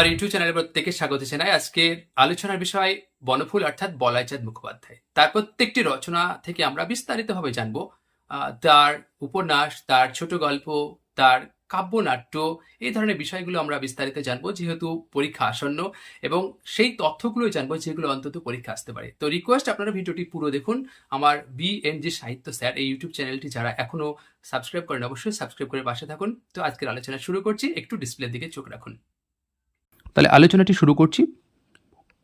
আমার ইউটিউব চ্যানেলের প্রত্যেকে স্বাগত জানাই। আজকে আলোচনার বিষয় বনফুল অর্থাৎ বলাইচাঁদ মুখোপাধ্যায়। তার প্রত্যেকটি রচনা থেকে আমরা বিস্তারিতভাবে জানব। তার উপন্যাস, তার ছোট গল্প, তার কাব্যনাট্য, এই ধরনের বিষয়গুলো আমরা বিস্তারিত জানব যেহেতু পরীক্ষা আসন্ন এবং সেই তথ্যগুলো জানব যেগুলো অন্তত পরীক্ষা আসতে পারে। তো রিকোয়েস্ট আপনারা ভিডিওটি পুরো দেখুন। আমার বিএনজি সাহিত্য স্যার এই ইউটিউব চ্যানেলটি যারা এখনও সাবস্ক্রাইব করেন অবশ্যই সাবস্ক্রাইব করে পাশে থাকুন। তো আজকের আলোচনা শুরু করছি। একটু ডিসপ্লের দিকে চোখ রাখুন। তাহলে আলোচনাটি শুরু করছি।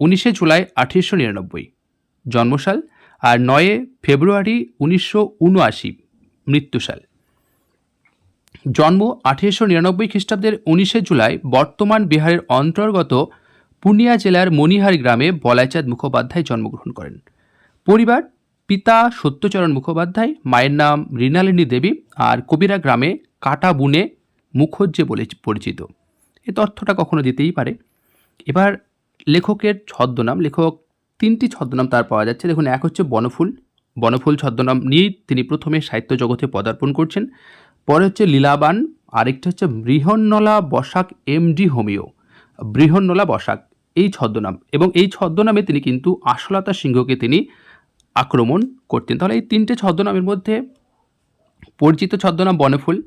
উনিশে জুলাই আঠেরোশো নিরানব্বই, জন্মসাল আর নয়ে ফেব্রুয়ারি উনিশশো উনআশি, মৃত্যুসাল। জন্ম আঠেরোশো নিরানব্বই খ্রিস্টাব্দের উনিশে জুলাই বর্তমান বিহারের অন্তর্গত পূর্ণিয়া জেলার মণিহার গ্রামে বলাইচাঁদ মুখোপাধ্যায় জন্মগ্রহণ করেন। পরিবার, পিতা সত্যচরণ মুখোপাধ্যায়, মায়ের নাম মৃণালিনী দেবী আর কবিরা গ্রামে কাটা বুনে মুখজ্জে বলে পরিচিত। এই তথ্যটা কখনো দিতেই পারে। এবার লেখকের ছদ্মনাম, লেখক তিনটি ছদ্মনাম তার পাওয়া যাচ্ছে। দেখুন, এক হচ্ছে বনফুল। বনফুল ছদ্মনাম নিয়েই তিনি প্রথমে সাহিত্য জগতে পদার্পণ করছেন। পরে হচ্ছে লীলাবান। আরেকটি হচ্ছে বৃহন্নলা বসাক, এমডি হোমিও। বৃহন্নলা বসাক, এই ছদ্মনাম। এবং এই ছদ্মনামে তিনি কিন্তু আশলতা সিংহকে তিনি আক্রমণ করতেন। তাহলে এই তিনটে ছদ্মনামের মধ্যে পরিচিত ছদ্মনাম বনফুল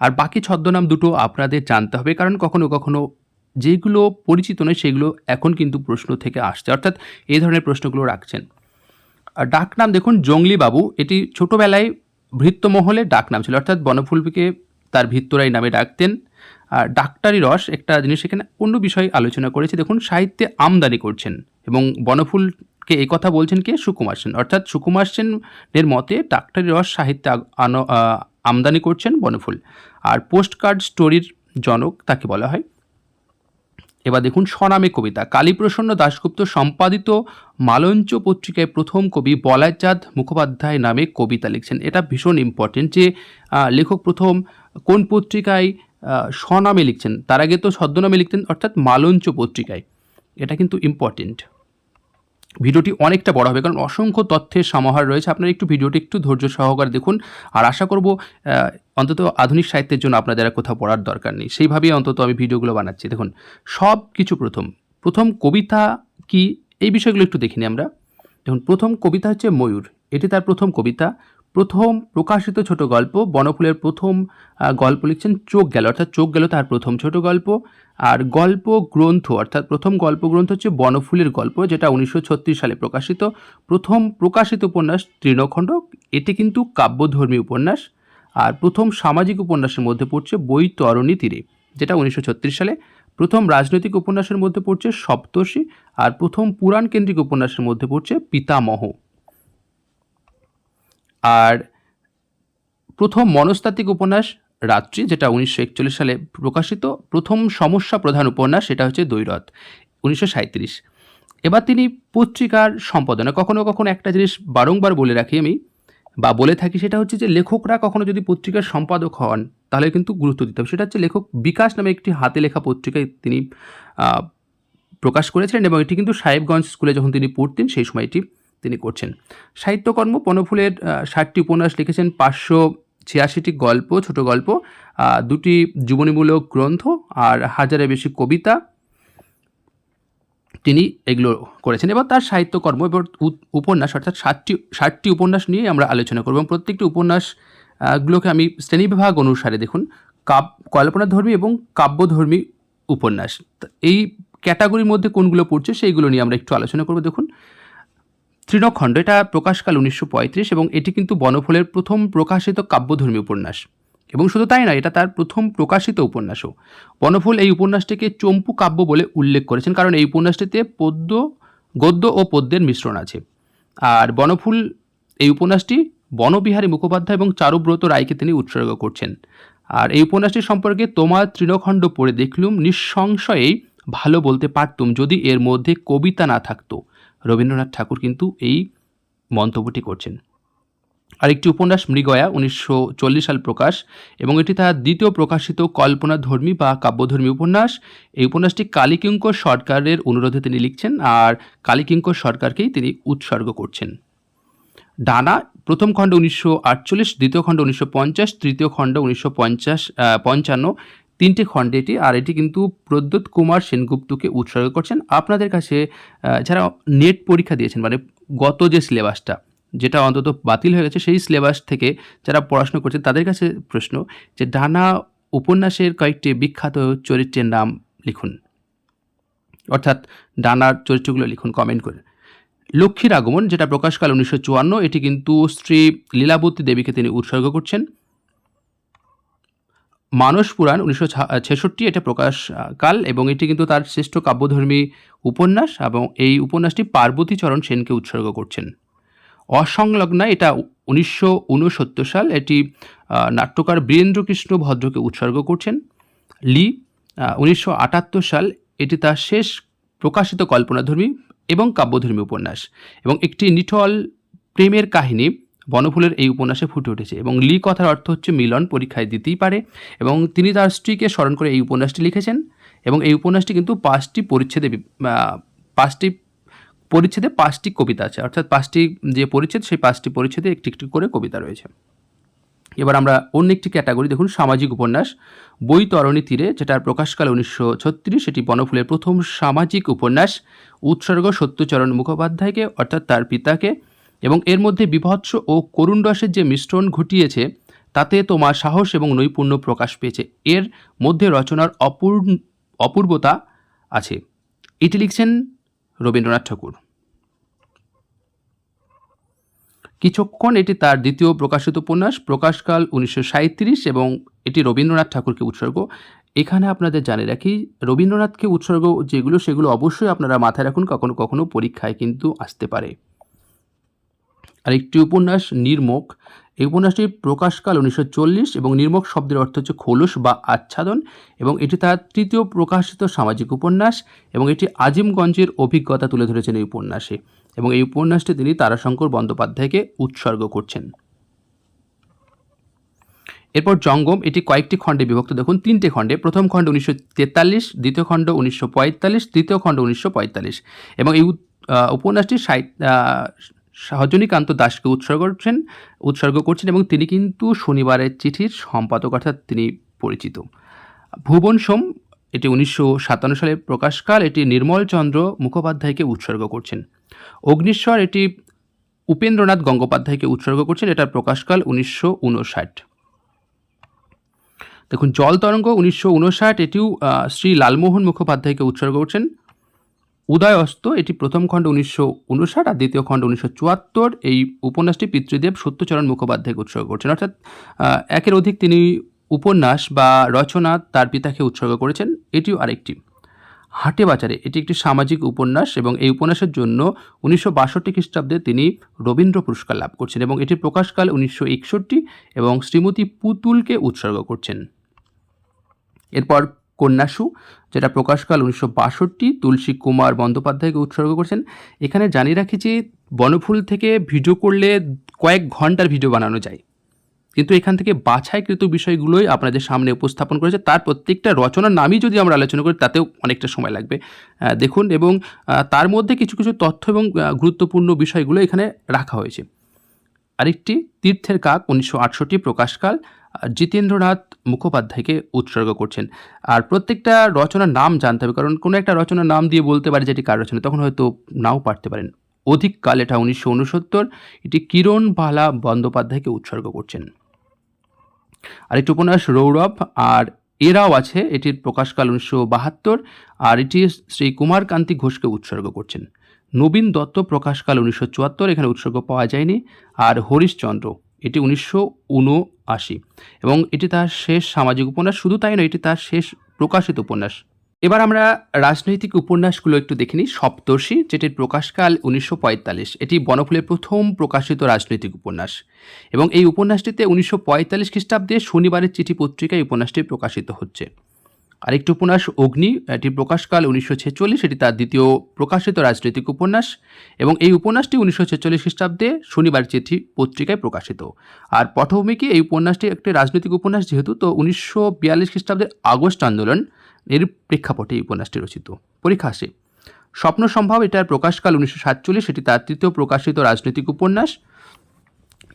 আর বাকি ছদ্মনাম দুটো আপনাদের জানতে হবে, কারণ কখনো কখনো যেগুলো পরিচিত নয় সেগুলো এখন কিন্তু প্রশ্ন থেকে আসছে। অর্থাৎ এই ধরনের প্রশ্নগুলো রাখছেন। আর ডাকনাম দেখুন জঙ্গলি বাবু এটি ছোটোবেলায় ভৃত্যমহলে ডাকনাম ছিল। অর্থাৎ বনফুলকে তার ভিত্তরাই নামে ডাকতেন। আর ডাক্তারি রস একটা জিনিস এখানে অন্য বিষয়ে আলোচনা করেছে। দেখুন, সাহিত্যে আমদানি করছেন এবং বনফুলকে এই কথা বলছেন কে? সুকুমার সেন। অর্থাৎ সুকুমার সেনের মতে ডাক্তারি রস সাহিত্যে আমদানি করছেন বনফুল। আর পোস্ট কার্ড স্টোরির জনক তাকে বলা হয়। এবার দেখুন স্বনামে কবিতা। কালীপ্রসন্ন দাশগুপ্ত সম্পাদিত মালঞ্চ পত্রিকায় প্রথম কবি বলাইচাঁদ মুখোপাধ্যায় নামে কবিতা লিখছেন। এটা ভীষণ ইম্পর্টেন্ট যে লেখক প্রথম কোন পত্রিকায় স্বনামে লিখছেন। তার আগে তো ছদ্মনামে লিখতেন, অর্থাৎ মালঞ্চ পত্রিকায়। এটা কিন্তু ইম্পর্টেন্ট ভিডিওটি অনেকটা বড় হবে, কারণ অসংখ্য তথ্যের সমাহার রয়েছে। আপনারা একটু ভিডিওটি একটু ধৈর্য সহকারে দেখুন। আর আশা করব অন্তত আধুনিক সাহিত্যের জন্য আপনাদের আর কোথাও পড়ার দরকার নেই। সেইভাবেই অন্তত আমি ভিডিওগুলো বানাচ্ছি। দেখুন, সব কিছু প্রথম। প্রথম কবিতা কি? এই বিষয়গুলো একটু দেখিনি আমরা। দেখুন, প্রথম কবিতা হচ্ছে ময়ূর। এটি তার প্রথম কবিতা। প্রথম প্রকাশিত ছোট গল্প, বনফুলের প্রথম গল্প লিখছেন চোখ গেল, অর্থাৎ চোখ গেল তার প্রথম ছোট গল্প। আর গল্প গ্রন্থ, অর্থাৎ প্রথম গল্প গ্রন্থ হচ্ছে বনফুলের গল্প, যেটা উনিশশো ছত্রিশ সালে প্রকাশিত। প্রথম প্রকাশিত উপন্যাস তৃণখণ্ড, এটি কিন্তু কাব্যধর্মী উপন্যাস। আর প্রথম সামাজিক উপন্যাসের মধ্যে পড়ছে বৈতরণী তীরে, যেটা উনিশশো ছত্রিশ সালে। প্রথম রাজনৈতিক উপন্যাসের মধ্যে পড়ছে সপ্তর্ষি। আর প্রথম পুরাণ কেন্দ্রিক উপন্যাসের মধ্যে পড়ছে পিতামহ। আর প্রথম মনস্তাত্ত্বিক উপন্যাস রাত্রি, যেটা উনিশশো একচল্লিশ সালে প্রকাশিত, প্রথম সমস্যা প্রধান উপন্যাস, সেটা হচ্ছে দৈরথ উনিশশো এবার তিনি পত্রিকার সম্পাদনা, কখনো কখনো একটা জিনিস বারংবার বলে রাখি আমি, বা বলে থাকি, সেটা হচ্ছে যে লেখকরা কখনো যদি পত্রিকার সম্পাদক হন, তাহলে কিন্তু গুরুত্ব দিতে হবে। সেটা হচ্ছে লেখক বিকাশ নামে একটি হাতে লেখা পত্রিকায় তিনি প্রকাশ করেছিলেন, এবং এটি কিন্তু সাহেবগঞ্জ স্কুলে যখন তিনি পড়তেন, সেই সময় এটি তিনি করছেন। সাহিত্যকর্ম বনফুলের ষাটটি উপন্যাস লিখেছেন, পাঁচশো ছিয়াশিটি গল্প, ছোট গল্প দুটি জীবনীমূলক গ্রন্থ আর হাজারের বেশি কবিতা তিনি এগুলো করেছেন। এবার তার সাহিত্যকর্ম এবার উপন্যাস অর্থাৎ ষাটটি ষাটটি উপন্যাস নিয়ে আমরা আলোচনা করব এবং প্রত্যেকটি উপন্যাসগুলোকে আমি শ্রেণীবিভাগ অনুসারে দেখুন, কাব, কল্পনাধর্মী এবং কাব্যধর্মী উপন্যাস। এই ক্যাটাগরির মধ্যে কোনগুলো পড়ছে সেইগুলো নিয়ে আমরা একটু আলোচনা করব। দেখুন তৃণখণ্ড, এটা প্রকাশকাল উনিশশো পঁয়ত্রিশ এবং এটি কিন্তু বনফলের প্রথম প্রকাশিত কাব্যধর্মী উপন্যাস। এবং শুধু তাই না এটা তার প্রথম প্রকাশিত উপন্যাসও। বনফুল এই উপন্যাসটিকে চম্পু কাব্য বলে উল্লেখ করেছেন, কারণ এই উপন্যাসটিতে পদ্য, গদ্য ও পদ্যের মিশ্রণ আছে। আর বনফুল এই উপন্যাসটি বনবিহারী মুখোপাধ্যায় এবং চারুব্রত রায়কে তিনি উৎসর্গ করছেন। আর এই উপন্যাসটি সম্পর্কে তোমার তৃণখণ্ড পড়ে দেখলুম, নিঃসংশয়েই ভালো বলতে পারতুম যদি এর মধ্যে কবিতা না থাকতো। রবীন্দ্রনাথ ঠাকুর কিন্তু এই মন্তব্যটি করছেন। আরেকটি উপন্যাস, মৃগয়া, উনিশশো চল্লিশ সাল প্রকাশ এবং এটি তার দ্বিতীয় প্রকাশিত কল্পনাধর্মী বা কাব্যধর্মী উপন্যাস। এই উপন্যাসটি কালীকিঙ্কর সরকারের অনুরোধে তিনি লিখছেন আর কালীকিঙ্কর সরকারকেই তিনি উৎসর্গ করছেন। ডানা, প্রথম খণ্ড উনিশশো আটচল্লিশ, দ্বিতীয় খণ্ড উনিশশো পঞ্চাশ, তৃতীয় খণ্ড উনিশশো পঞ্চান্ন তিনটে খণ্ডে এটি আর এটি কিন্তু প্রদ্যোৎ কুমার সেনগুপ্তকে উৎসর্গ করছেন। আপনাদের কাছে যারা নেট পরীক্ষা দিয়েছেন মানে গত যে সিলেবাসটা, যেটা অন্তত বাতিল হয়ে গেছে, সেই সিলেবাস থেকে যারা পড়াশোনা করছেন তাদের কাছে প্রশ্ন যে ডানা উপন্যাসের কয়েকটি বিখ্যাত চরিত্রের নাম লিখুন। অর্থাৎ ডানার চরিত্রগুলো লিখুন কমেন্ট করে। লক্ষ্মীর আগমন, যেটা প্রকাশকাল উনিশশো চুয়ান্ন, এটি কিন্তু শ্রী লীলাবতী দেবীকে তিনি উৎসর্গ করছেন। মানস পুরাণ উনিশশো ছেষট্টি, এটা প্রকাশ কাল এবং এটি কিন্তু তার শ্রেষ্ঠ কাব্যধর্মী উপন্যাস এবং এই উপন্যাসটি পার্বতীচরণ সেনকে উৎসর্গ করছেন। অসংলগ্না, এটা উনিশশো উনসত্তর সাল এটি নাট্যকার বীরেন্দ্রকৃষ্ণ ভদ্রকে উৎসর্গ করছেন। লি উনিশশো আটাত্তর সাল এটি তার শেষ প্রকাশিত কল্পনাধর্মী এবং কাব্যধর্মী উপন্যাস এবং একটি নিঠল প্রেমের কাহিনী বনফুলের এই উপন্যাসে ফুটে উঠেছে এবং লি কথার অর্থ হচ্ছে মিলন, পরীক্ষায় দিতেই পারে এবং তিনি তার স্ত্রীকে স্মরণ করে এই উপন্যাসটি লিখেছেন এবং এই উপন্যাসটি কিন্তু পাঁচটি পরিচ্ছেদে পাঁচটি পরিচ্ছেদে পাঁচটি কবিতা আছে। অর্থাৎ পাঁচটি যে পরিচ্ছেদ, সেই পাঁচটি পরিচ্ছেদে একটি একটি করে কবিতা রয়েছে। এবার আমরা অন্য একটি ক্যাটাগরি দেখুন, সামাজিক উপন্যাস, বই তরণী তীরে, যেটার প্রকাশকাল উনিশশো ছত্রিশ, সেটি বনফুলের প্রথম সামাজিক উপন্যাস, উৎসর্গ সত্যচরণ মুখোপাধ্যায়কে, অর্থাৎ তার পিতাকে এবং এর মধ্যে বিভৎস ও করুণ রসের যে মিশ্রণ ঘটিয়েছে, তাতে তোমার সাহস এবং নৈপুণ্য প্রকাশ পেয়েছে। এর মধ্যে রচনার অপূর্ণ, অপূর্বতা আছে। এটি লিখছেন রবীন্দ্রনাথ ঠাকুর। কিছুক্ষণ এটি তার দ্বিতীয় প্রকাশিত উপন্যাস, প্রকাশকাল উনিশশো এবং এটি রবীন্দ্রনাথ ঠাকুরকে উৎসর্গ। এখানে আপনাদের জানে রাখি, রবীন্দ্রনাথকে উৎসর্গ যেগুলো, সেগুলো অবশ্যই আপনারা মাথায় রাখুন, কখনো কখনো পরীক্ষায় কিন্তু আসতে পারে। আর একটি উপন্যাস, নির্মোক। এই উপন্যাসটি প্রকাশকাল উনিশশো চল্লিশ এবং নির্মোক শব্দের অর্থ হচ্ছে খোলস বা আচ্ছাদন এবং এটি তার তৃতীয় প্রকাশিত সামাজিক উপন্যাস এবং এটি আজিমগঞ্জের অভিজ্ঞতা তুলে ধরেছেন এই উপন্যাসে এবং এই উপন্যাসটি তিনি তারাশঙ্কর বন্দ্যোপাধ্যায়কে উৎসর্গ করছেন। এরপর জঙ্গম, এটি কয়েকটি খণ্ডে বিভক্ত। দেখুন, তিনটে খণ্ডে। প্রথম খণ্ড উনিশশো তেতাল্লিশ, দ্বিতীয় খণ্ড উনিশশো পঁয়তাল্লিশ, তৃতীয় খণ্ড উনিশশো পঁয়তাল্লিশ এবং এই উপন্যাসটি সহজনীকান্ত দাসকে উৎসর্গ করছেন উৎসর্গ করছেন এবং তিনি কিন্তু শনিবারের চিঠির সম্পাদক, অর্থাৎ তিনি পরিচিত। ভুবন সোম, এটি উনিশশো সাতান্ন সালে প্রকাশকাল, এটি নির্মলচন্দ্র মুখোপাধ্যায়কে উৎসর্গ করছেন। অগ্নিশ্বর, এটি উপেন্দ্রনাথ গঙ্গোপাধ্যায়কে উৎসর্গ করছেন এটার প্রকাশকাল উনিশশো উনষাট। দেখুন জল তরঙ্গ উনিশশো উনষাট, এটিও শ্রী লালমোহন মুখোপাধ্যায়কে উৎসর্গ করছেন। উদয় অস্ত এটি প্রথম খণ্ড উনিশশো উনষাট আর দ্বিতীয় খণ্ড উনিশশো চুয়াত্তর। এই উপন্যাসটি পিতৃদেব সত্যচরণ মুখোপাধ্যায়কে উৎসর্গ করছেন। অর্থাৎ একের অধিক তিনি উপন্যাস বা রচনা তার পিতাকে উৎসর্গ করেছেন। এটিও আরেকটি। হাটে বাজারে এটি একটি সামাজিক উপন্যাস এবং এই উপন্যাসের জন্য উনিশশো বাষট্টি খ্রিস্টাব্দে তিনি রবীন্দ্র পুরস্কার লাভ করছেন এবং এটির প্রকাশকাল উনিশশো একষট্টি এবং শ্রীমতী পুতুলকে উৎসর্গ করছেন। এরপর কন্যাসু, যেটা প্রকাশকাল উনিশশো বাষট্টি, তুলসী কুমার বন্দ্যোপাধ্যায়কে উৎসর্গ করছেন। এখানে জানিয়ে রাখি যে, বনফুল থেকে ভিডিও করলে কয়েক ঘণ্টার ভিডিও বানানো যায়। কিন্তু এখান থেকে বাছাইকৃত বিষয়গুলোই আপনাদের সামনে উপস্থাপন করেছে। তার প্রত্যেকটা রচনার নামই যদি আমরা আলোচনা করি, তাতেও অনেকটা সময় লাগবে। দেখুন, এবং তার মধ্যে কিছু কিছু তথ্য এবং গুরুত্বপূর্ণ বিষয়গুলো এখানে রাখা হয়েছে। আরেকটি, তীর্থের কাক, উনিশশো আটষট্টি প্রকাশকাল জিতেন্দ্রনাথ মুখোপাধ্যায়কে উৎসর্গ করছেন। আর প্রত্যেকটা রচনার নাম জানতে হবে, কারণ কোনো একটা রচনার নাম দিয়ে বলতে পারে যে এটি কার রচনা, তখন হয়তো নাও পারতে পারেন। অধিককাল এটা উনিশশো উনসত্তর, এটি কিরণ বালা বন্দ্যোপাধ্যায়কে উৎসর্গ করছেন। আরেকটি উপন্যাস, রৌরব, আর এরাও আছে, এটির প্রকাশকাল উনিশশো বাহাত্তর, আর এটি শ্রী কুমার কান্তি ঘোষকে উৎসর্গ করছেন। নবীন দত্ত প্রকাশকাল উনিশশো চুয়াত্তর, এখানে উৎসর্গ পাওয়া যায়নি। আর হরিশচন্দ্র এটি উনিশশো উনআশি এবং এটি তার শেষ সামাজিক উপন্যাস, শুধু তাই নয়, এটি তার শেষ প্রকাশিত উপন্যাস। এবার আমরা রাজনৈতিক উপন্যাসগুলো একটু দেখে নিই। সপ্তর্ষি, যেটির প্রকাশকাল উনিশশো পঁয়তাল্লিশ। এটি বনফুলের প্রথম প্রকাশিত রাজনৈতিক উপন্যাস। এবং এই উপন্যাসটিতে উনিশশো পঁয়তাল্লিশ খ্রিস্টাব্দে শনিবারের চিঠি পত্রিকায় উপন্যাসটি প্রকাশিত হচ্ছে। আরেকটি উপন্যাস, অগ্নি, এটি প্রকাশকাল উনিশশো ছেচল্লিশ, এটি তার দ্বিতীয় প্রকাশিত রাজনৈতিক উপন্যাস এবং এই উপন্যাসটি উনিশশো ছেচল্লিশ খ্রিস্টাব্দে শনিবার চিঠি পত্রিকায় প্রকাশিত। আর পটভূমিকে এই উপন্যাসটি একটি রাজনৈতিক উপন্যাস যেহেতু, তো উনিশশো বিয়াল্লিশ খ্রিস্টাব্দের আগস্ট আন্দোলন এর প্রেক্ষাপটে এই উপন্যাসটি রচিত। পরীক্ষা আসে। স্বপ্ন সম্ভব এটার প্রকাশকাল উনিশশো সাতচল্লিশ, এটি তার তৃতীয় প্রকাশিত রাজনৈতিক উপন্যাস।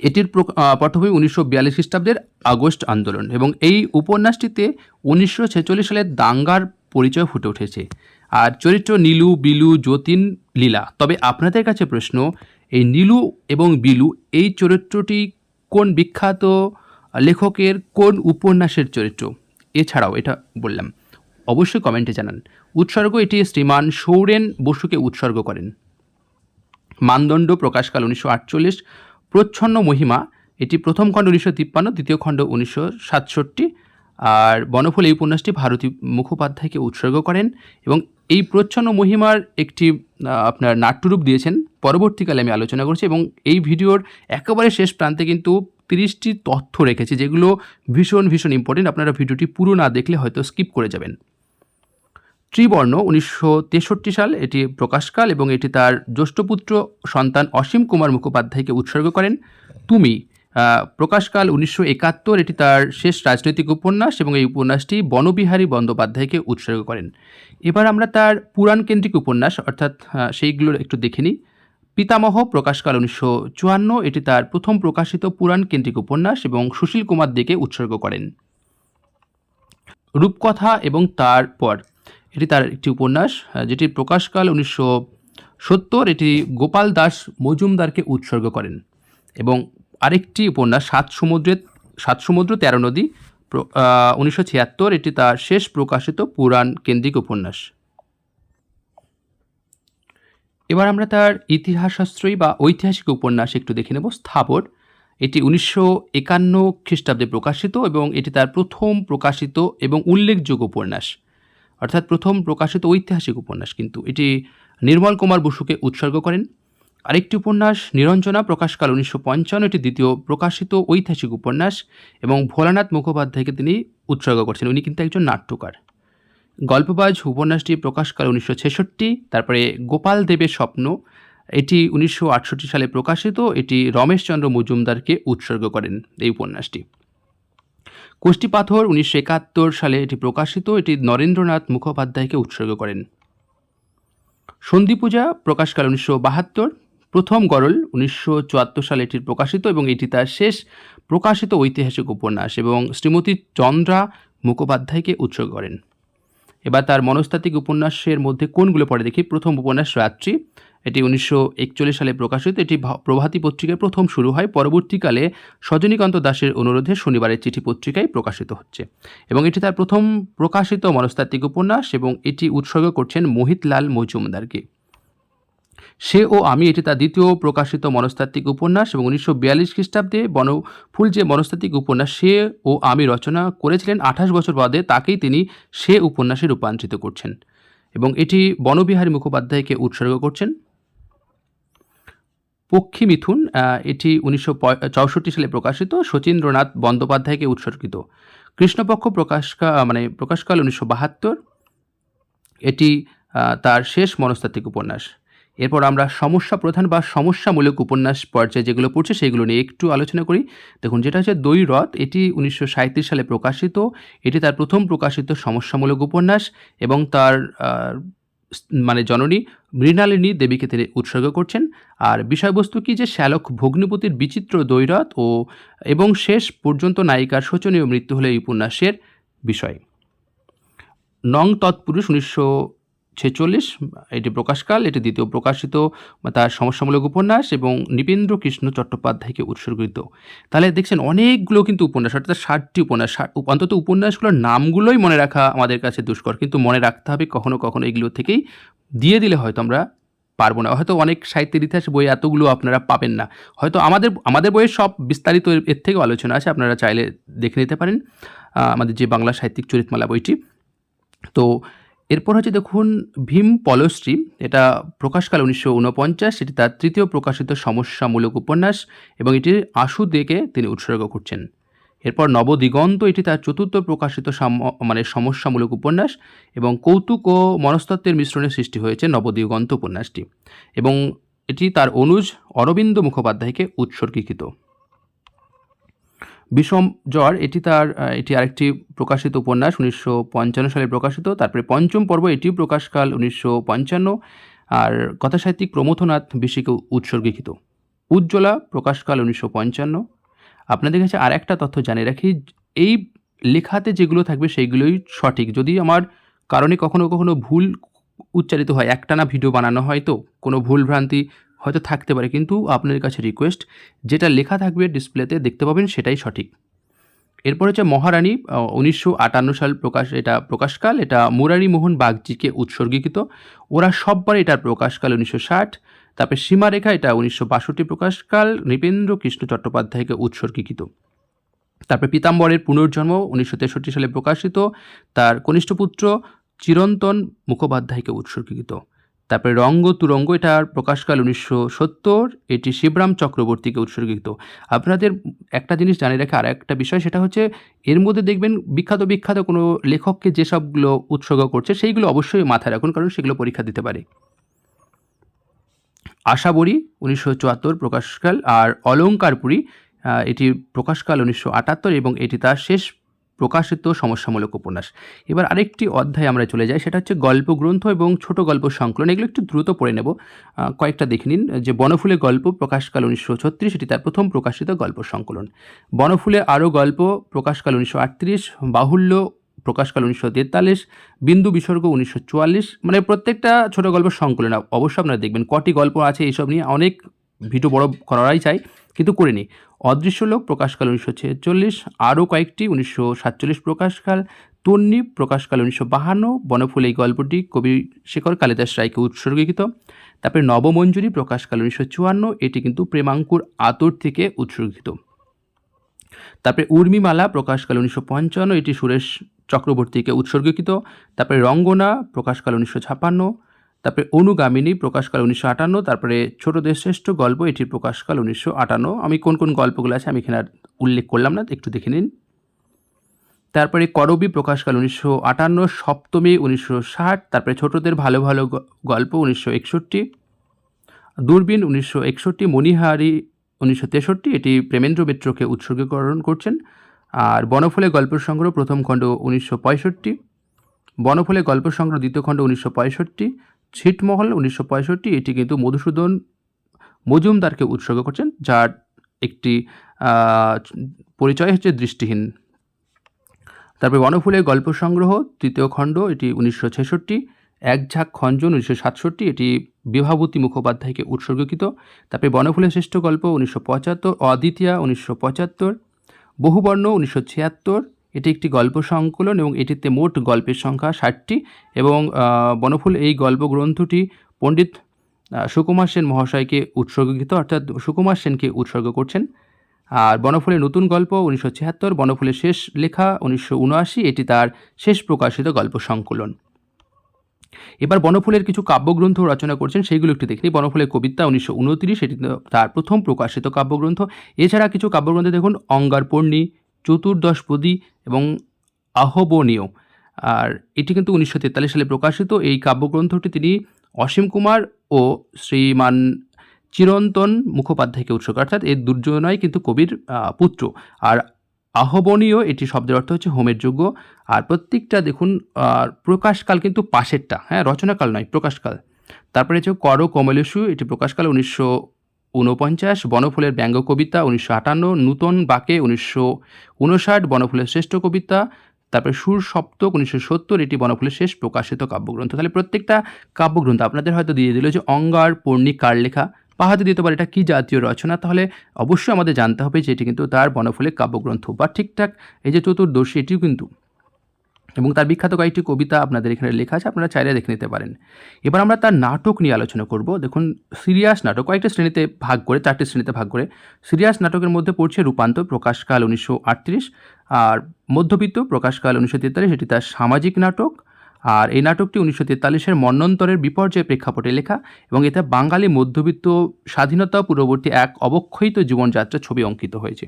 এটির পটভূমি উনিশশো বিয়াল্লিশ খ্রিস্টাব্দের আগস্ট আন্দোলন এবং এই উপন্যাসটিতে উনিশশো ছেচল্লিশ সালের দাঙ্গার পরিচয় ফুটে উঠেছে। আর চরিত্র নীলু, বিলু, যতীন, লীলা। তবে আপনাদের কাছে প্রশ্ন, এই নীলু এবং বিলু এই চরিত্রটি কোন বিখ্যাত লেখকের কোন উপন্যাসের চরিত্র? এছাড়াও এটা বললাম। অবশ্যই কমেন্টে জানান। উৎসর্গ এটি শ্রীমান সৌরেন বসুকে উৎসর্গ করেন। মানদণ্ড প্রকাশকাল উনিশশো আটচল্লিশ প্রচ্ছন্ন মহিমা, এটি প্রথম খণ্ড উনিশশো তিপ্পান্ন, দ্বিতীয় খণ্ড উনিশশো সাতষট্টি, আর বনফল এই উপন্যাসটি ভারতী মুখোপাধ্যায়কে উৎসর্গ করেন এবং এই প্রচ্ছন্ন মহিমার একটি আপনার নাট্যরূপ দিয়েছেন। পরবর্তীকালে আমি আলোচনা করছি এবং এই ভিডিওর একেবারে শেষ প্রান্তে কিন্তু তিরিশটি তথ্য রেখেছি, যেগুলো ভীষণ ভীষণ ইম্পর্টেন্ট আপনারা ভিডিওটি পুরো না দেখলে হয়তো স্কিপ করে যাবেন। ত্রিবর্ণ উনিশশো তেষট্টি সাল, এটি প্রকাশকাল এবং এটি তার জ্যেষ্ঠপুত্র সন্তান অসীম কুমার মুখোপাধ্যায়কে উৎসর্গ করেন। তুমি প্রকাশকাল উনিশশো একাত্তর, এটি তার শেষ রাজনৈতিক উপন্যাস এবং এই উপন্যাসটি বনবিহারী বন্দ্যোপাধ্যায়কে উৎসর্গ করেন। এবার আমরা তার পুরাণ কেন্দ্রিক উপন্যাস, অর্থাৎ সেইগুলোর একটু দেখে নিই। পিতামহ, প্রকাশকাল উনিশশো চুয়ান্ন, এটি তার প্রথম প্রকাশিত পুরাণ কেন্দ্রিক উপন্যাস এবং সুশীল কুমার দেকে উৎসর্গ করেন। রূপকথা এবং তারপর এটি তার একটি উপন্যাস যেটি প্রকাশকাল উনিশশো সত্তর, এটি গোপাল দাস মজুমদারকে উৎসর্গ করেন। এবং আরেকটি উপন্যাস, সাত সমুদ্রের, সাত সমুদ্র তেরো নদী উনিশশো ছিয়াত্তর, এটি তার শেষ প্রকাশিত পুরাণ কেন্দ্রিক উপন্যাস। এবার আমরা তার ইতিহাসশাস্ত্রী বা ঐতিহাসিক উপন্যাস একটু দেখে নেব স্থাপর এটি উনিশশো একান্ন খ্রিস্টাব্দে প্রকাশিত এবং এটি তার প্রথম প্রকাশিত এবং উল্লেখযোগ্য উপন্যাস। অর্থাৎ প্রথম প্রকাশিত ঐতিহাসিক উপন্যাস। কিন্তু এটি নির্মল কুমার বসুকে উৎসর্গ করেন। আরেকটি উপন্যাস, নিরঞ্জনা, প্রকাশকাল উনিশশো পঞ্চান্ন, এটি দ্বিতীয় প্রকাশিত ঐতিহাসিক উপন্যাস এবং ভোলানাথ মুখোপাধ্যায়কে তিনি উৎসর্গ করছেন। উনি কিন্তু একজন নাট্যকার। গল্পবাজ উপন্যাসটি প্রকাশকাল উনিশশো ছেষট্টি, তারপরে গোপাল দেবের স্বপ্ন, এটি উনিশশো আটষট্টি সালে প্রকাশিত, এটি রমেশচন্দ্র মজুমদারকে উৎসর্গ করেন এই উপন্যাসটি। কোষ্টি পাথর উনিশশো একাত্তর সালে এটি প্রকাশিত, এটি নরেন্দ্রনাথ মুখোপাধ্যায়কে উৎসর্গ করেন। সন্ধি পূজা প্রকাশকাল উনিশশো বাহাত্তর, প্রথম গরল উনিশশো চুয়াত্তর সালে এটির প্রকাশিত এবং এটি তার শেষ প্রকাশিত ঐতিহাসিক উপন্যাস এবং শ্রীমতী চন্দ্রা মুখোপাধ্যায়কে উৎসর্গ করেন। এবার তার মনস্তাত্ত্বিক উপন্যাসের মধ্যে কোনগুলো পড়ে দেখি? প্রথম উপন্যাস রাত্রি এটি উনিশশো একচল্লিশ সালে প্রকাশিত। এটি প্রভাতী পত্রিকায় প্রথম শুরু হয়। পরবর্তীকালে সজনীকান্ত দাসের অনুরোধে শনিবারের চিঠি পত্রিকায় প্রকাশিত হচ্ছে এবং এটি তার প্রথম প্রকাশিত মনস্তাত্ত্বিক উপন্যাস এবং এটি উৎসর্গ করছেন মোহিতলাল মজুমদারকে। সে ও আমি এটি তার দ্বিতীয় প্রকাশিত মনস্তাত্ত্বিক উপন্যাস এবং উনিশশো বিয়াল্লিশ খ্রিস্টাব্দে বনফুল যে মনস্তাত্ত্বিক উপন্যাস সে ও আমি রচনা করেছিলেন, আঠাশ বছর বাদে তাকেই তিনি সে উপন্যাসে রূপান্তরিত করছেন এবং এটি বনবিহারী মুখোপাধ্যায়কে উৎসর্গ করছেন। পক্ষী মিথুন এটি উনিশশো চৌষট্টি সালে প্রকাশিত। শচীন্দ্রনাথ বন্দ্যোপাধ্যায়কে উৎসর্গিত। কৃষ্ণপক্ষ প্রকাশকা মানে প্রকাশকাল উনিশশো বাহাত্তর। এটি তার শেষ মনস্তাত্ত্বিক উপন্যাস। এরপর আমরা সমস্যা প্রধান বা সমস্যামূলক উপন্যাস পর্যায়ে যেগুলো পড়ছে সেগুলো নিয়ে একটু আলোচনা করি। দেখুন, যেটা হচ্ছে দৈরথ এটি উনিশশো সালে প্রকাশিত। এটি তার প্রথম প্রকাশিত সমস্যামূলক উপন্যাস এবং তার মানে জননী মৃণালিনী দেবীকে তিনি উৎসর্গ করছেন। আর বিষয়বস্তু কি যে শ্যালক ভগ্নিপতির বিচিত্র দৈরথ ও, এবং শেষ পর্যন্ত নায়িকার শোচনীয় মৃত্যু হলে এই উপন্যাসের বিষয়। নং তৎপুরুষ উনিশশো ছেচল্লিশ, এটি প্রকাশকাল, এটি দ্বিতীয় প্রকাশিত, তার সমস্যামূলক উপন্যাস এবং নৃপেন্দ্র কৃষ্ণ চট্টোপাধ্যায়কে উৎসর্গিত। তাহলে দেখছেন অনেকগুলো কিন্তু উপন্যাস, অর্থাৎ ষাটটি উপন্যাস অন্তত উপন্যাসগুলোর নামগুলোই মনে রাখা আমাদের কাছে দুষ্কর। কিন্তু মনে রাখতে হবে কখনো কখনো এগুলো থেকেই দিয়ে দিলে হয়তো আমরা পারব না। হয়তো অনেক সাহিত্যের ইতিহাস বই এতগুলো আপনারা পাবেন না। হয়তো আমাদের আমাদের বইয়ের সব বিস্তারিত এর- থেকেও আলোচনা আছে, আপনারা চাইলে দেখে নিতে পারেন আমাদের যে বাংলা সাহিত্যিক চরিতমালা বইটি। তো এরপর হচ্ছে দেখুন ভীম পলশ্রী, এটা প্রকাশকাল উনিশশো উনপঞ্চাশ এটি তার তৃতীয় প্রকাশিত সমস্যামূলক উপন্যাস এবং এটি আশু দেকে তিনি উৎসর্গ করছেন। এরপর নবদিগন্ত, এটি তার চতুর্থ প্রকাশিত মানে সমস্যামূলক উপন্যাস এবং কৌতুক ও মনস্তত্ত্বের মিশ্রণে সৃষ্টি হয়েছে নবদিগন্ত উপন্যাসটি এবং এটি তার অনুজ অরবিন্দ মুখোপাধ্যায়কে উৎসর্গীকৃত। বিষম জ্বর, এটি তার এটি আরেকটি প্রকাশিত উপন্যাস, উনিশশো পঞ্চান্ন সালে প্রকাশিত। তারপরে পঞ্চম পর্ব, এটিও প্রকাশকাল, উনিশশো পঞ্চান্ন। আর কথাসাহিত্যিক প্রমথনাথ বিশিকে উৎসর্গীকৃত। উজ্জ্বলা, প্রকাশকাল, উনিশশো পঞ্চান্ন। আপনাদের কাছে আর একটা তথ্য জানিয়ে রাখি, এই লেখাতে যেগুলো থাকবে সেইগুলোই সঠিক। যদি আমার কারণে কখনো কখনো ভুল উচ্চারিত হয়, একটানা ভিডিও বানানো হয় তো, কোনো ভুল ভ্রান্তি হয়তো থাকতে পারে, কিন্তু আপনাদের কাছে রিকোয়েস্ট যেটা লেখা থাকবে ডিসপ্লেতে দেখতে পাবেন সেটাই সঠিক। এরপর হচ্ছে মহারানী উনিশশো আটান্ন সাল প্রকাশ, এটা প্রকাশকাল, এটা মুরারি মোহন বাগজিকে উৎসর্গীকৃত। ওরা সববার এটার প্রকাশকাল উনিশশো ষাট, তারপরে সীমারেখা, এটা উনিশশো বাষট্টি প্রকাশকাল, নৃপেন্দ্র কৃষ্ণ চট্টোপাধ্যায়কে উৎসর্গীকৃত। তারপরে পীতাম্বরের পুনর্জন্ম উনিশশো তেষট্টি সালে প্রকাশিত, তার কনিষ্ঠ পুত্র চিরন্তন মুখোপাধ্যায়কে উৎসর্গীকৃত। তারপরে রঙ্গ তুরঙ্গ এটার প্রকাশকাল উনিশশো সত্তর, এটি শিবরাম চক্রবর্তীকে উৎসর্গিত আপনাদের একটা জিনিস জানিয়ে রাখে আর একটা বিষয়, সেটা হচ্ছে এর মধ্যে দেখবেন বিখ্যাত বিখ্যাত কোনো লেখককে যেসবগুলো উৎসর্গ করছে, সেইগুলো অবশ্যই মাথায় রাখুন, কারণ সেগুলো পরীক্ষা দিতে পারে। আশাবরী, উনিশশো চুয়াত্তর, প্রকাশকাল, আর অলঙ্কারপুরী এটি প্রকাশকাল উনিশশো আটাত্তর, এবং এটি তার শেষ প্রকাশিত সমস্যামূলক উপন্যাস। এবার আরেকটি অধ্যায় আমরা চলে যাই, সেটা হচ্ছে গল্প গ্রন্থ এবং ছোট গল্প সংকলন। এগুলো একটু দ্রুত পড়ে নেব। কয়েকটা দেখে নিন। যে বনফুলে গল্প প্রকাশকাল উনিশশো ছত্রিশ, এটি তার প্রথম প্রকাশিত গল্প সংকলন। বনফুলে আরও গল্প প্রকাশকাল উনিশশো আটত্রিশ, বাহুল্য প্রকাশকাল উনিশশো তেতাল্লিশ, বিন্দু বিসর্গ উনিশশো চুয়াল্লিশ মানে প্রত্যেকটা ছোট গল্প সংকলন। অবশ্যই আপনারা দেখবেন কটি গল্প আছে এইসব নিয়ে অনেক ভিডিও বড় করারাই চাই। কিন্তু করিনি। অদৃশ্য লোক প্রকাশকাল উনিশশো ছেচল্লিশ, আরও কয়েকটি উনিশশো সাতচল্লিশ প্রকাশকাল তন্নি প্রকাশকাল উনিশশো বাহান্ন, বনফুল এই গল্পটি কবি শেখর কালিদাস রায়কে উৎসর্গীকৃত। তারপরে নবমঞ্জুরি প্রকাশকাল উনিশশো চুয়ান্ন, এটি কিন্তু প্রেমাঙ্কুর আতর থেকে উৎসর্গিত তারপরে উর্মিমালা প্রকাশকাল উনিশশো পঞ্চান্ন, এটি সুরেশ চক্রবর্তীকে উৎসর্গীকৃত। তারপরে রঙ্গনা প্রকাশকাল উনিশশো ছাপান্ন তারপরে অনুগামিনী প্রকাশকাল উনিশশো আটান্ন, তারপরে ছোটদের শ্রেষ্ঠ গল্প এটির প্রকাশকাল উনিশশো আটান্ন। আমি কোন কোন গল্পগুলো আছে আমি এখানে আর উল্লেখ করলাম না, একটু দেখে নিন। তারপরে করবি প্রকাশকাল উনিশশো আটান্ন, সপ্তমী উনিশশো ষাট, তারপরে ছোটদের ভালো ভালো গল্প উনিশশো একষট্টি, দূরবীন উনিশশো একষট্টি, মণিহারি উনিশশো তেষট্টি, এটি প্রেমেন্দ্র মিত্রকে উৎসর্গীকরণ করছেন। আর বনফলে গল্প সংগ্রহ প্রথম খণ্ড উনিশশো পঁয়ষট্টি, বনফুলে গল্প সংগ্রহ দ্বিতীয় খণ্ড উনিশশো পঁয়ষট্টি ছিটমহল উনিশশো পঁয়ষট্টি, এটি কিন্তু মধুসূদন মজুমদারকে উৎসর্গ করছেন, যার একটি পরিচয় হচ্ছে দৃষ্টিহীন। তারপরে বনফুলের গল্প সংগ্রহ তৃতীয় খণ্ড, এটি উনিশশো ছেষট্টি, এক ঝাঁক খঞ্জন, উনিশশো সাতষট্টি, এটি বিভাবতী মুখোপাধ্যায়কে উৎসর্গীকৃত। তারপরে বনফুলের শ্রেষ্ঠ গল্প, উনিশশো পঁচাত্তর, অদ্বিতীয়া, উনিশশো পঁচাত্তর, বহুবর্ণ, উনিশশো ছিয়াত্তর এটি একটি গল্প সংকলন এবং এটিতে মোট গল্পের সংখ্যা ষাটটি এবং বনফুল এই গল্প গ্রন্থটি পণ্ডিত সুকুমার সেন মহাশয়কে উৎসর্গীকৃত, অর্থাৎ সুকুমার সেনকে উৎসর্গ করছেন। আর বনফুলের নতুন গল্প উনিশশো ছিয়াত্তর, বনফুলের শেষ লেখা উনিশশো উনআশি, এটি তার শেষ প্রকাশিত গল্প সংকলন। এবার বনফুলের কিছু কাব্যগ্রন্থ রচনা করছেন, সেইগুলো একটু দেখি। বনফুলের কবিতা উনিশশো উনত্রিশ, এটি তার প্রথম প্রকাশিত কাব্যগ্রন্থ। এছাড়া কিছু কাব্যগ্রন্থে দেখুন, অঙ্গারপর্ণী চতুর্দশপদী এবং আহবনীয়। আর এটি কিন্তু উনিশশো তেতাল্লিশ সালে প্রকাশিত। এই কাব্যগ্রন্থটি তিনি অসীম কুমার ও শ্রীমান চিরন্তন মুখোপাধ্যায়কে উৎসর্গ। অর্থাৎ এই দুর্জনাই কিন্তু কবির পুত্র। আর আহবনীয় এটি শব্দের অর্থ হচ্ছে হোমের যোগ্য। আর প্রত্যেকটা দেখুন প্রকাশকাল কিন্তু পাশেরটা। হ্যাঁ রচনাকাল নয়, প্রকাশকাল। তারপরে হচ্ছে কর কমলেশু এটি প্রকাশকাল উনিশশো ঊনপঞ্চাশ বনফুলের ব্যঙ্গ কবিতা উনিশশো আটান্ন, নূতন বাকে উনিশশো উনষাট বনফুলের শ্রেষ্ঠ কবিতা, তারপরে সুর সপ্তক উনিশশো সত্তর, এটি বনফুলের শেষ প্রকাশিত কাব্যগ্রন্থ। তাহলে প্রত্যেকটা কাব্যগ্রন্থ আপনাদের হয়তো দিয়ে দিল যে অঙ্গার, পর্ণিক কার লেখা বা হয়তো দিতে পারে এটা কী জাতীয় রচনা? তাহলে অবশ্যই আমাদের জানতে হবে যে এটি কিন্তু তার বনফুলের কাব্যগ্রন্থ। বা ঠিকঠাক এই যে চতুর্দশী, এটিও কিন্তু এবং তার বিখ্যাত কয়েকটি কবিতা আপনাদের এখানে লেখা আছে, আপনারা চাইলে দেখে নিতে পারেন। এবার আমরা তার নাটক নিয়ে আলোচনা করব। দেখুন, সিরিয়াস নাটক, কয়েকটা শ্রেণীতে ভাগ করে, চারটি শ্রেণীতে ভাগ করে, সিরিয়াস নাটকের মধ্যে পড়ছে রূপান্তর, প্রকাশকাল উনিশশো আটত্রিশ, আর মধ্যবিত্ত, প্রকাশকাল উনিশশো তেতাল্লিশ, এটি তার সামাজিক নাটক, আর এই নাটকটি উনিশশো তেতাল্লিশের মন্বন্তরের বিপর্যয় প্রেক্ষাপটে লেখা, এবং এতে বাঙালি মধ্যবিত্ত স্বাধীনতা পূর্ববর্তী এক অবক্ষয়িত জীবনযাত্রা ছবি অঙ্কিত হয়েছে।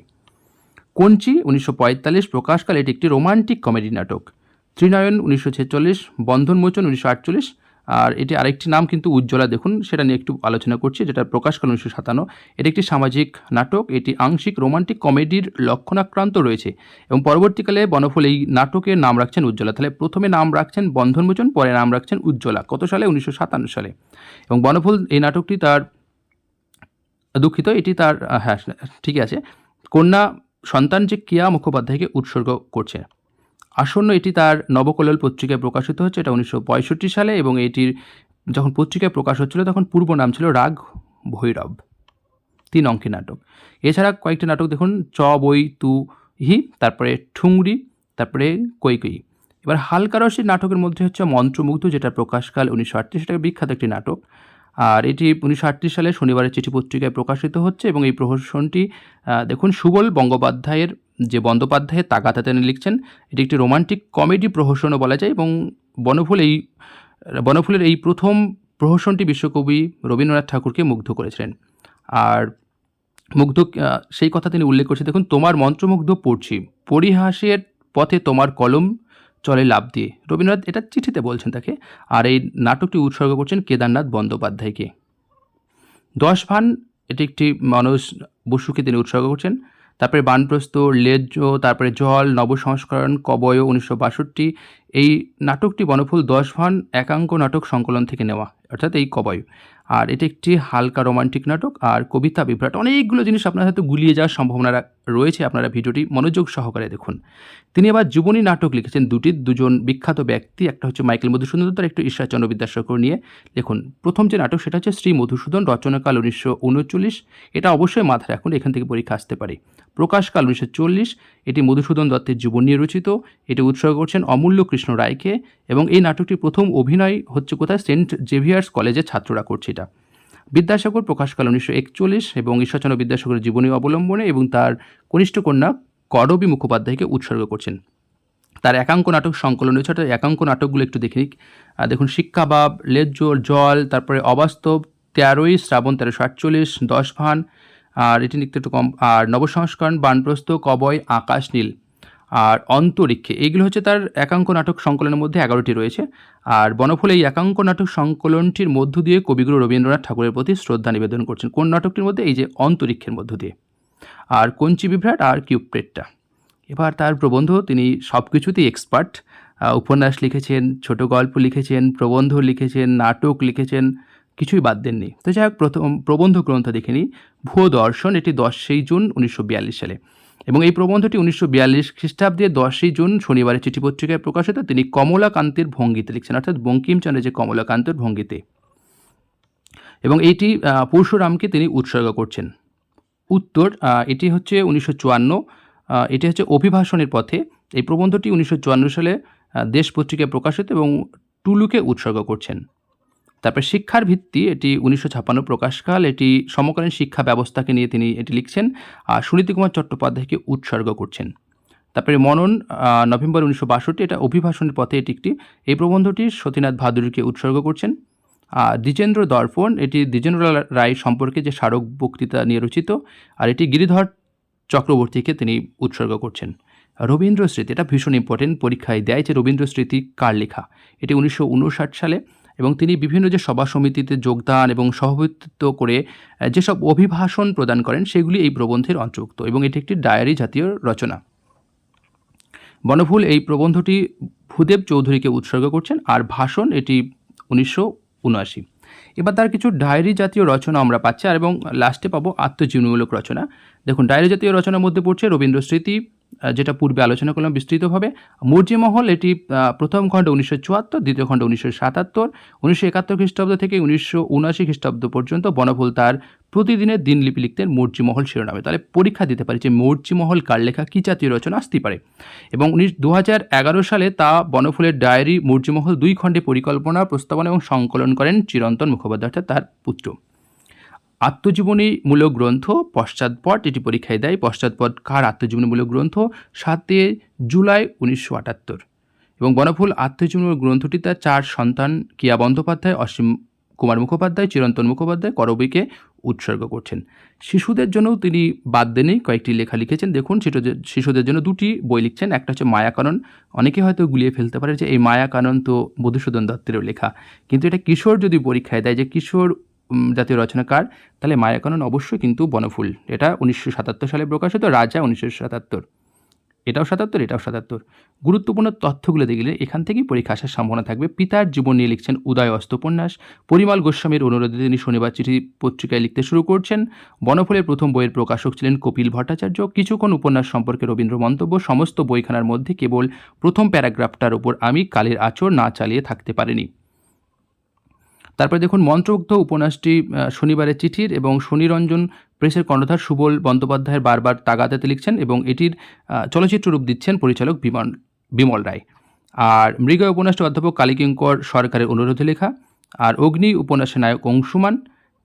কঞ্চি, উনিশশো পঁয়তাল্লিশ, প্রকাশকাল, এটি একটি রোমান্টিক কমেডি নাটক। ত্রিনয়ন উনিশশো ছেচল্লিশ বন্ধনমোচন উনিশশো আটচল্লিশ, আর এটি আরেকটি নাম কিন্তু উজ্জ্বলা, দেখুন, সেটা নিয়ে একটু আলোচনা করছি, যেটা প্রকাশকাল উনিশশো সাতান্ন। এটি একটি সামাজিক নাটক, এটি আংশিক রোমান্টিক কমেডির লক্ষণাক্রান্ত রয়েছে, এবং পরবর্তীকালে বনফল এই নাটকের নাম রাখছেন উজ্জ্বলা। তাহলে প্রথমে নাম রাখছেন বন্ধনমোচন পরে নাম রাখছেন উজ্জ্বলা। কত সালে? উনিশশো সাতান্ন সালে। এবং বনফল এই নাটকটি তার দুঃখিত, এটি তার হ্যাঁ ঠিকই আছে। কন্যা সন্তান যে কিয়া মুখোপাধ্যায়কে উৎসর্গ করছে। আসন্ন এটি তার নবকল্লোল পত্রিকায় প্রকাশিত হচ্ছে এটা উনিশশো পঁয়ষট্টি সালে এবং এটির যখন পত্রিকায় প্রকাশ হচ্ছিল তখন পূর্ব নাম ছিল রাগ ভৈরব। তিন অঙ্কের নাটক। এছাড়া কয়েকটি নাটক দেখুন, চ, বই, তু, হি, তারপরে ঠুংরি, তারপরে কৈকই এবার হালকা রসের নাটকের মধ্যে হচ্ছে মন্ত্রমুগ্ধ, যেটা প্রকাশকাল উনিশশো আটত্রিশ টাকা বিখ্যাত একটি নাটক। আর এটি উনিশশো আটত্রিশ সালে শনিবারের চিঠি পত্রিকায় প্রকাশিত হচ্ছে এবং এই প্রহসনটি দেখুন সুবল বন্দ্যোপাধ্যায়ের যে বন্দ্যোপাধ্যায়ের তাগাতা তিনি লিখছেন, এটি একটি রোমান্টিক কমেডি প্রহসনও বলা যায় এবং বনফুল এই, বনফুলের এই প্রথম প্রহসনটি বিশ্বকবি রবীন্দ্রনাথ ঠাকুরকে মুগ্ধ করেছিলেন। আর মুগ্ধ সেই কথা তিনি উল্লেখ করছে দেখুন, তোমার মন্ত্রমুগ্ধ পড়ছি, পরিহাসের পথে তোমার কলম চলে লাভ দিয়ে। রবীন্দ্রনাথ এটা চিঠিতে বলছেন তাকে, আর এই নাটকটি উৎসর্গ করছেন কেদারনাথ বন্দ্যোপাধ্যায়কে। দশ ভান, এটি একটি মানুষ বসুকে তিনি উৎসর্গ করছেন। তারপরে বানপ্রস্তর লেজ্জ তারপরে জল নবসংস্করণ কবয় উনিশশো বাষট্টি এই নাটকটি বনফুল দশ ভান একাঙ্ক নাটক সংকলন থেকে নেওয়া, অর্থাৎ এই কবয়। আর এটি একটি হালকা রোমান্টিক নাটক আর কবিতা বিভ্রাট, অনেকগুলো জিনিস আপনার হয়তো গুলিয়ে যাওয়ার সম্ভাবনা রয়েছে। আপনারা ভিডিওটি মনোযোগ সহকারে দেখুন। তিনি আবার জীবনী নাটক লিখেছেন দুটি দুজন বিখ্যাত ব্যক্তি, একটা হচ্ছে মাইকেল মধুসূদন দত্ত একটু ঈশ্বরচন্দ্র বিদ্যাসাগর নিয়ে দেখুন প্রথম যে নাটক সেটা হচ্ছে শ্রী মধুসূদন রচনাকাল উনিশশো উনচল্লিশ। এটা অবশ্যই মাথায় রাখুন, এখান থেকে পরীক্ষা আসতে পারে। প্রকাশকাল উনিশশো চল্লিশ, এটি মধুসূদন দত্তের জীবন নিয়ে রচিত, এটি উৎসর্গ করছেন অমূল্য কৃষ্ণ রায়কে, এবং এই নাটকটির প্রথম অভিনয় হচ্ছে কোথায়? সেন্ট জেভিয়ার্স কলেজের ছাত্ররা করছে এটা। বিদ্যাসাগর প্রকাশকাল উনিশশো একচল্লিশ এবং ঈশ্বরচন্দ্র বিদ্যাসাগরের জীবনী অবলম্বনে এবং তার কনিষ্ঠ কন্যা করবী মুখোপাধ্যায়কে উৎসর্গ করছেন। তার একাঙ্ক নাটক সংকলন রয়েছে, অর্থাৎ একাঙ্ক নাটকগুলো একটু দেখে নিক। দেখুন শিক্ষাবাব লেজ্জোর, জল, তারপরে অবাস্তব, তেরোই শ্রাবণ তেরোশো আটচল্লিশ, দশ ভান আর এটি লিখতে একটু কম আর নবসংস্করণ, বানপ্রস্থ, কবয়, আকাশ, নীল। আর অন্তরিক্ষে এইগুলো হচ্ছে তার একাঙ্ক নাটক সংকলনের মধ্যে এগারোটি রয়েছে। আর বনফুল এই একাঙ্ক নাটক সংকলনটির মধ্য দিয়ে কবিগুরু রবীন্দ্রনাথ ঠাকুরের প্রতি শ্রদ্ধা নিবেদন করছেন। কোন নাটকটির মধ্যে? এই যে অন্তরিক্ষের মধ্য দিয়ে। আর কঞ্চি বিভ্রাট আর কিউপ্রেটটা। এবার তার প্রবন্ধ, তিনি সব কিছুতেই এক্সপার্ট উপন্যাস লিখেছেন, ছোট গল্প লিখেছেন, প্রবন্ধ লিখেছেন, নাটক লিখেছেন। কিছুই বাদ দেননি। তো যাই হোক প্রথম প্রবন্ধ গ্রন্থ দেখে নিই। ভুয়ো দর্শন এটি দশই জুন উনিশশো বিয়াল্লিশ সালে। এবং এই প্রবন্ধটি উনিশশো বিয়াল্লিশ খ্রিস্টাব্দে দশই জুন শনিবারের চিঠি পত্রিকায় প্রকাশিত। তিনি কমলাকান্তের ভঙ্গিতে লিখছেন অর্থাৎ বঙ্কিমচন্দ্রের যে কমলাকান্তের ভঙ্গিতে। এবং আহ, পরশুরামকে তিনি উৎসর্গ করছেন। উত্তর এটি হচ্ছে উনিশশো চুয়ান্ন এটি হচ্ছে অভিভাষণের পথে। এই প্রবন্ধটি উনিশশো চুয়ান্ন সালে দেশ পত্রিকায় প্রকাশিত এবং টুলুকে উৎসর্গ করছেন। তারপরে শিক্ষার ভিত্তি, এটি উনিশশো ছাপ্পান্ন প্রকাশকাল, এটি সমকালীন শিক্ষা ব্যবস্থাকে নিয়ে তিনি এটি লিখছেন, আর সুনীতি কুমার চট্টোপাধ্যায়কে উৎসর্গ করছেন। তারপরে মনন নভেম্বর উনিশশো বাষট্টি, এটা অভিভাষণের পথে এটি একটি, এই প্রবন্ধটি সতীনাথ ভাদুরীকে উৎসর্গ করছেন। আর দ্বিজেন্দ্র দর্পণ, এটি দ্বিজেন্দ্র রায় সম্পর্কে যে স্মারক বক্তৃতা নিয়ে রচিত, আর এটি গিরিধর চক্রবর্তীকে তিনি উৎসর্গ করছেন। রবীন্দ্র স্মৃতি, এটা ভীষণ ইম্পর্টেন্ট পরীক্ষায় দেয় যে রবীন্দ্র স্মৃতি কার লেখা? এটি উনিশশো উনষাট সালে এবং তিনি বিভিন্ন যে সভা সমিতিতে যোগদান এবং সভাপতিত্ব করে যেসব অভিভাষণ প্রদান করেন সেগুলি এই প্রবন্ধের অন্তর্ভুক্ত এবং এটি একটি ডায়েরি জাতীয় রচনা। বনফুল এই প্রবন্ধটি ভূদেব চৌধুরীকে উৎসর্গ করছেন আর ভাষণ এটি উনিশশো উনআশি। এবার তার কিছু ডায়েরি জাতীয় রচনা আমরা পাচ্ছি আর এবং লাস্টে পাবো আত্মজীবনীমূলক রচনা। দেখুন ডায়েরি জাতীয় রচনার মধ্যে পড়ছে রবীন্দ্র স্মৃতি আহ, যেটা পূর্বে আলোচনা করলাম বিস্তৃতভাবে। মর্জিমহল এটি প্রথম খণ্ড উনিশশো চুয়াত্তর, দ্বিতীয় খণ্ড উনিশশো সাতাত্তর, উনিশশো একাত্তর খ্রিস্টাব্দ থেকে উনিশশো উনআশি খ্রিস্টাব্দ পর্যন্ত বনফুল তার প্রতিদিনের দিনলিপি লিখতেন মর্জিমহল শিরোনামে। তাহলে পরীক্ষা দিতে পারি যে মর্জিমহল কার লেখা, কী জাতীয় রচনা আসতে পারে। এবং উনিশ দু সালে তা বনফুলের ডায়েরি মর্জিমহল দুই খণ্ডে পরিকল্পনা, প্রস্তাবনা এবং সংকলন করেন চিরন্তন মুখোপাধ্যায় তার পুত্র। আত্মজীবনীমূলক গ্রন্থ, পশ্চাৎপট এটি পরীক্ষায় দেয়, পশ্চাৎপট কার আত্মজীবনীমূলক গ্রন্থ? সাতে জুলাই উনিশশো আটাত্তর। এবং বনফুল আত্মজীবনীমূলক গ্রন্থটি তার চার সন্তান কিয়া বন্দ্যোপাধ্যায়, অসীম কুমার মুখোপাধ্যায়, চিরন্তন মুখোপাধ্যায়, করবীকে উৎসর্গ করছেন। শিশুদের জন্যও তিনি বাদ দেনেই কয়েকটি লেখা লিখেছেন। দেখুন শিশুদের শিশুদের জন্য দুটি বই লিখছেন, একটা হচ্ছে মায়াকানন। অনেকে হয়তো গুলিয়ে ফেলতে পারে যে, এই মায়াকানন তো মধুসূদন দত্তেরও লেখা। কিন্তু এটা কিশোর যদি পরীক্ষায় দেয়, যে কিশোর জাতীয় রচনাকার তাহলে মায়াকানন অবশ্যই কিন্তু বনফুল। এটা উনিশশো সাতাত্তর সালে প্রকাশিত, রাজা উনিশশো সাতাত্তর। এটাও সাতাত্তর এটাও সাতাত্তর। গুরুত্বপূর্ণ তথ্যগুলো দেখলে এখান থেকেই পরীক্ষা আসার সম্ভাবনা থাকবে। পিতার জীবন নিয়ে লিখছেন উদয় অস্ত উপন্যাস পরিমল গোস্বামীর অনুরোধে তিনি শনিবার চিঠি পত্রিকায় লিখতে শুরু করছেন। বনফলের প্রথম বইয়ের প্রকাশক ছিলেন কপিল ভট্টাচার্য। কিছুক্ষণ উপন্যাস সম্পর্কে রবীন্দ্র মন্তব্য। সমস্ত বইখানার মধ্যে কেবল প্রথম প্যারাগ্রাফটার উপর আমি কালের আচর না চালিয়ে থাকতে পারিনি। তারপরে দেখুন মন্ত্রমুগ্ধ উপন্যাসটি শনিবারের চিঠির এবং শনিরঞ্জন প্রেসের কর্ণধার সুবল বন্দ্যোপাধ্যায়ের বারবার তাগাদাতে লিখছেন এবং এটির চলচ্চিত্র রূপ দিচ্ছেন পরিচালক বিমল বিমল রায়। আর মৃগয় উপন্যাসটি অধ্যাপক কালীকিঙ্কর সরকারের অনুরোধে লেখা। আর অগ্নি উপন্যাসের নায়ক অংশুমান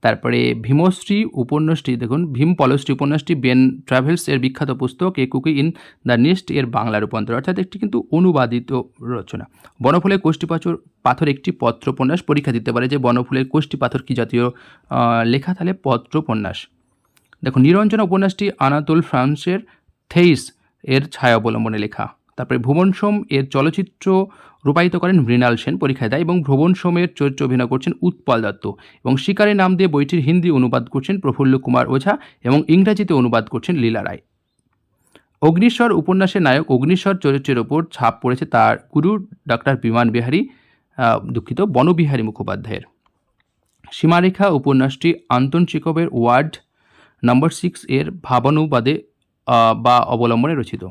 তারপরে ভীমশ্রী উপন্যাসটি, দেখুন, ভীম পলশ্রী উপন্যাসটি, বেন ট্রাভেলস এর বিখ্যাত পুস্তক, a cuckoo in the nest এর বাংলা রূপান্তর, অর্থাৎ একটি কিন্তু অনুবাদিত রচনা। বনফুলের কোষ্ঠী পাথর পাথর একটি পত্র উপন্যাস পরীক্ষা দিতে পারে যে বনফুলের কোষ্ঠী পাথর কি জাতীয় লেখা, তাহলে পত্র উপন্যাস দেখুন, নিরঞ্জন উপন্যাসটি আনাতোল ফ্রান্সের থেইস এর ছায়া অবলম্বনে লেখা। তারপরে ভুবন সোম এর চলচ্চিত্র রূপায়িত করেন মৃণাল সেন পরীক্ষায় দেয় এবং ভ্রবণ সোমের চরিত্র অভিনয় করছেন উৎপল দত্ত এবং শিকারের নাম দিয়ে বইটির হিন্দি অনুবাদ করছেন প্রফুল্ল কুমার ওঝা এবং ইংরাজিতে অনুবাদ করছেন লীলা রায়। অগ্নিশ্বর উপন্যাসের নায়ক অগ্নিশ্বর চরিত্রের ওপর ছাপ পড়েছে তার গুরু ডক্টর বিমান বিহারী দুঃখিত, বনবিহারী মুখোপাধ্যায়ের। সীমারেখা উপন্যাসটি আন্তন চিকবের ওয়ার্ড নম্বর সিক্স এর ভাবানুবাদে বা অবলম্বনে রচিত।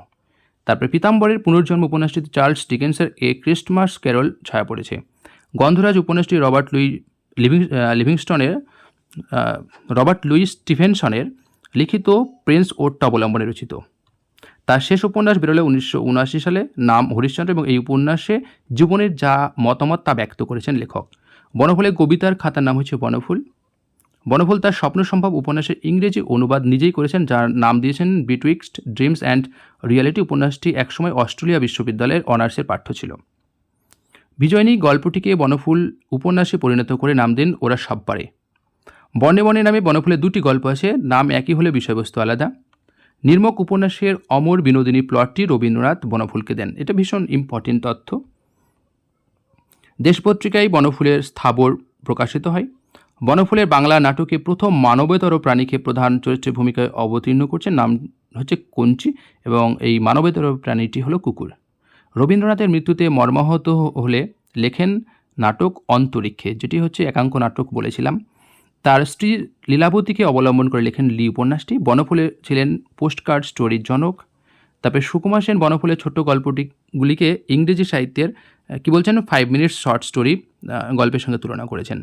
তারপরে পিতাম্বরের পুনর্জন্ম উপন্যাসটিতে চার্লস ডিকেন্সের এ ক্রিস্টমাস ক্যারল ছায়া পড়েছে। গন্ধরাজ উপন্যাসটি রবার্ট লুই লিভিং লিভিংস্টনের রবার্ট লুইস স্টিভেনসনের লিখিত প্রিন্স ওটটা অবলম্বনে রচিত। তার শেষ উপন্যাস বেরোলে উনিশশো উনআশি সালে নাম হরিশ্চন্দ্র এবং এই উপন্যাসে জীবনের যা মতামত তা ব্যক্ত করেছেন লেখক। বনফুলের কবিতার খাতার নাম হচ্ছে বনফুল। বনফুল তার স্বপ্ন সম্ভব উপন্যাসের ইংরেজি অনুবাদ নিজেই করেছেন, যার নাম দিয়েছেন বিটুইক্সড ড্রিমস অ্যান্ড রিয়ালিটি উপন্যাসটি একসময় অস্ট্রেলিয়া বিশ্ববিদ্যালয়ের অনার্সের পাঠ্য ছিল। বিজয়নী গল্পটিকে বনফুল উপন্যাসে পরিণত করে নাম দেন ওরা সব পারে বনে বনে নামে বনফুলের দুটি গল্প আছে, নাম একই হলে বিষয়বস্তু আলাদা। নির্মক উপন্যাসের অমর বিনোদিনী প্লটটি রবীন্দ্রনাথ বনফুলকে দেন। এটা ভীষণ ইম্পর্টেন্ট তথ্য। দেশ পত্রিকায় বনফুলের স্থাবর প্রকাশিত হয়। বনফুলের বাংলা নাটকে প্রথম মানবেতর প্রাণীকে প্রধান চরিত্রের ভূমিকায় অবতীর্ণ করছে নাম হচ্ছে কঞ্চি এবং এই মানবেতর প্রাণীটি হলো কুকুর। রবীন্দ্রনাথের মৃত্যুতে মর্মাহত হলে লেখেন নাটক অন্তরিক্ষে, যেটি হচ্ছে একাঙ্ক নাটক বলেছিলাম। তার স্ত্রী লীলাবতীকে অবলম্বন করে লেখেন লি উপন্যাসটি। বনফুলে ছিলেন পোস্টকার্ড স্টোরির জনক। তারপরে সুকুমার সেন বনফুলের ছোট্ট গল্পটিগুলিকে ইংরেজি সাহিত্যের কি বলছেন ফাইভ মিনিটস শর্ট স্টোরি গল্পের সঙ্গে তুলনা করেছেন।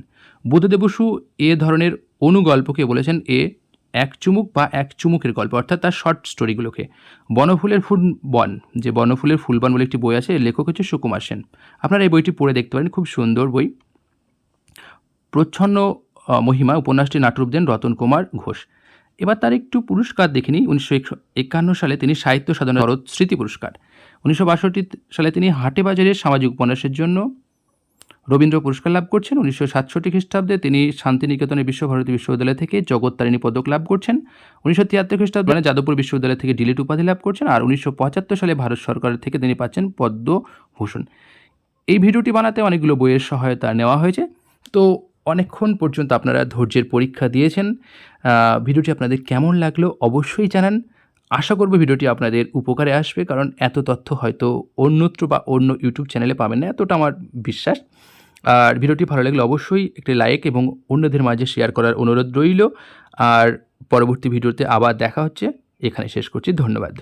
বুদ্ধদেব বসু এ ধরনের অনুগল্পকে বলেছেন এ এক চুমুক বা এক চুমুকের গল্প, অর্থাৎ তার শর্ট স্টোরিগুলোকে বনফুলের ফুল বন, যে বনফুলের ফুলবন বলে একটি বই আছে লেখক হচ্ছে সুকুমার সেন। আপনারা এই বইটি পড়ে দেখতে পারেন, খুব সুন্দর বই। প্রচ্ছন্ন মহিমা, উপন্যাসটি নাটরূপ দেন রতন কুমার ঘোষ। এবার তার একটু পুরস্কার দেখিনি উনিশশো একান্ন সালে তিনি সাহিত্য সাধনা শরৎ স্মৃতি পুরস্কার। উনিশশো বাষট্টি সালে তিনি হাটে বাজারের সামাজিক উপন্যাসের জন্য রবীন্দ্র পুরস্কার লাভ করছেন। উনিশশো সাতষট্টি খ্রিস্টাব্দে তিনি শান্তিনিকেতনে বিশ্বভারতী বিশ্ববিদ্যালয় থেকে জগত্তারিণী পদক লাভ করছেন। উনিশশো তিয়াত্তর খ্রিস্টাব্দে যাদবপুর বিশ্ববিদ্যালয় থেকে ডিলিট উপাধি লাভ করছেন আর উনিশশো পঁচাত্তর সালে ভারত সরকারের থেকে তিনি পাচ্ছেন পদ্মভূষণ। এই ভিডিওটি বানাতে অনেকগুলো বইয়ের সহায়তা নেওয়া হয়েছে। তো অনেকক্ষণ পর্যন্ত আপনারা ধৈর্যের পরীক্ষা দিয়েছেন। ভিডিওটি আপনাদের কেমন লাগল অবশ্যই জানান। আশা করব ভিডিওটি আপনাদের উপকারে আসবে, কারণ এত তথ্য হয়তো অন্যত্র বা অন্য ইউটিউব চ্যানেলে পাবেন না, এতটা আমার বিশ্বাস। আর ভিডিওটি ভালো লাগলে অবশ্যই একটি লাইক এবং অন্যদের মাঝে শেয়ার করার অনুরোধ রইল। আর পরবর্তী ভিডিওতে আবার দেখা হচ্ছে। এখানে শেষ করছি, ধন্যবাদ।